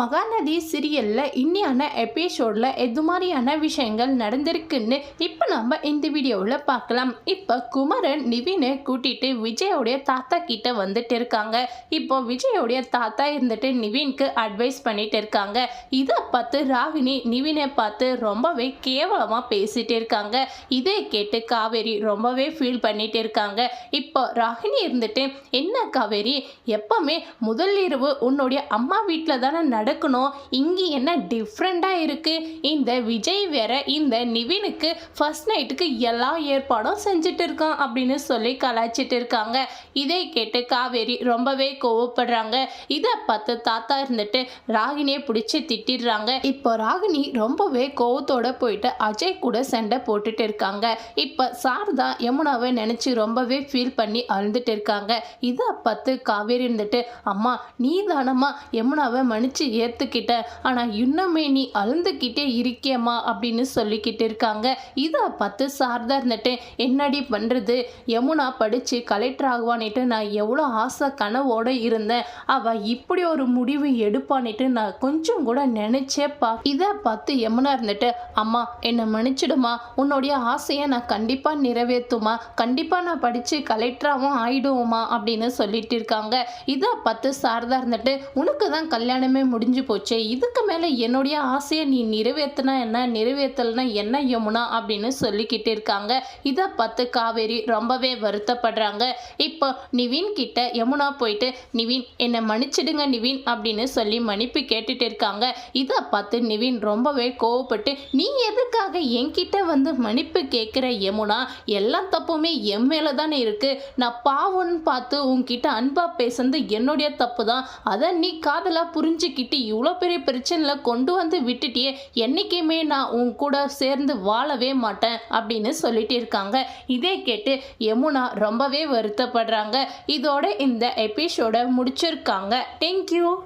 மகாநதி சீரியலில் இன்னியான எபிசோடில் எது மாதிரியான விஷயங்கள் நடந்திருக்குன்னு இப்போ நம்ம இந்த வீடியோவில் பார்க்கலாம். இப்போ குமரன் நிவினை கூட்டிட்டு விஜயோடைய தாத்தா கிட்ட வந்துட்டு இருக்காங்க. இப்போ விஜயோடைய தாத்தா இருந்துட்டு நிவின்க்கு அட்வைஸ் பண்ணிட்டு இருக்காங்க. இதை பார்த்து ராகினி நிவினை பார்த்து ரொம்பவே கேவலமாக பேசிட்டு இருக்காங்க. இதை கேட்டு காவேரி ரொம்பவே ஃபீல் பண்ணிட்டு இருக்காங்க. இப்போ ராகினி இருந்துட்டு என்ன காவேரி? எப்பவுமே முதல் இரவு உன்னுடைய அம்மா வீட்டில் தானே நடக்கணும். இங்கே என்ன டிஃப்ரெண்ட்டாக இருக்குது இந்த விஜய் வேற இந்த நிவினுக்கு ஃபர்ஸ்ட் நைட்டுக்கு எல்லா ஏற்பாடும் செஞ்சுட்டு இருக்கான் அப்படின்னு சொல்லி கலாய்ச்சிட்டு இருக்காங்க. இதை கேட்டு காவேரி ரொம்பவே கோவப்படுறாங்க. இதை பார்த்து தாத்தா இருந்துட்டு ராகினியை பிடிச்சி திட்டிடுறாங்க. இப்போ ராகினி ரொம்பவே கோவத்தோட போயிட்டு அஜய் கூட சண்டை போட்டுட்டு இருக்காங்க. இப்போ சாரதா யமுனாவை நினச்சி ரொம்பவே ஃபீல் பண்ணி அழுதுட்டு இருக்காங்க. இதை பார்த்து காவேரி இருந்துட்டு அம்மா நீ தானம்மா யமுனாவை மன்னிச்சு ஏற்றுக்கிட்ட ஆனால் இன்னுமே நீ அழுந்துக்கிட்டே இருக்கியம்மா அப்படின்னு சொல்லிக்கிட்டு இருக்காங்க. இதை பார்த்து சாரதா இருந்துட்டு என்னடி பண்ணுறது யமுனா படித்து கலெக்டர் ஆகுவான்னுட்டு நான் எவ்வளோ ஆசை கனவோடு இருந்தேன். அவள் இப்படி ஒரு முடிவு எடுப்பான்ட்டு நான் கொஞ்சம் கூட நினச்சேப்பா. இதை பார்த்து யமுனா இருந்துட்டு அம்மா என்னை மன்னிச்சிடுமா உன்னுடைய ஆசையை நான் கண்டிப்பாக நிறைவேற்றுமா கண்டிப்பாக நான் படித்து கலெக்டராகவும் ஆயிடுவோமா அப்படின்னு சொல்லிட்டு இருக்காங்க. இதை பார்த்து சாரதா இருந்துட்டு உனக்கு தான் கல்யாணமே முடிஞ்சு போச்சே. இதுக்கு மேலே என்னுடைய ஆசையை நீ நிறைவேற்றினா என்ன? நிறைவேற்றலைனா என்ன யமுனா அப்படின்னு சொல்லிக்கிட்டு இருக்காங்க. இதை பார்த்து காவேரி ரொம்பவே வருத்தப்படுறாங்க. இப்போ நிவின் கிட்ட யமுனா போயிட்டு நிவின் என்னை மன்னிச்சிடுங்க நிவின் அப்படின்னு சொல்லி மன்னிப்பு கேட்டுட்டு இருக்காங்க. இதை பார்த்து நிவின் ரொம்பவே கோவப்பட்டு நீ எதுக்காக என்கிட்ட வந்து மன்னிப்பு கேட்குற யமுனா? எல்லா தப்புமே என் மேலே தானே இருக்குது நான் பாவம்னு பார்த்து உன்கிட்ட அன்பாக பேசுனது என்னுடைய தப்பு தான் அதை நீ காதலாக புரிஞ்சுக்கிட்டு இவ்வளோ பெரிய பிரச்சனையில் கொண்டு வந்து விட்டுட்டியே என்றைக்குமே நான் உன் கூட சேர்ந்து வாழவே மாட்டேன் அப்படின்னு சொல்லிட்டு இருக்காங்க. இதே கேட்டு யமுனா ரொம்பவே வருத்தப்படுறாங்க. இதோட இந்த எபிசோட முடிச்சிருக்காங்க. தேங்க்யூ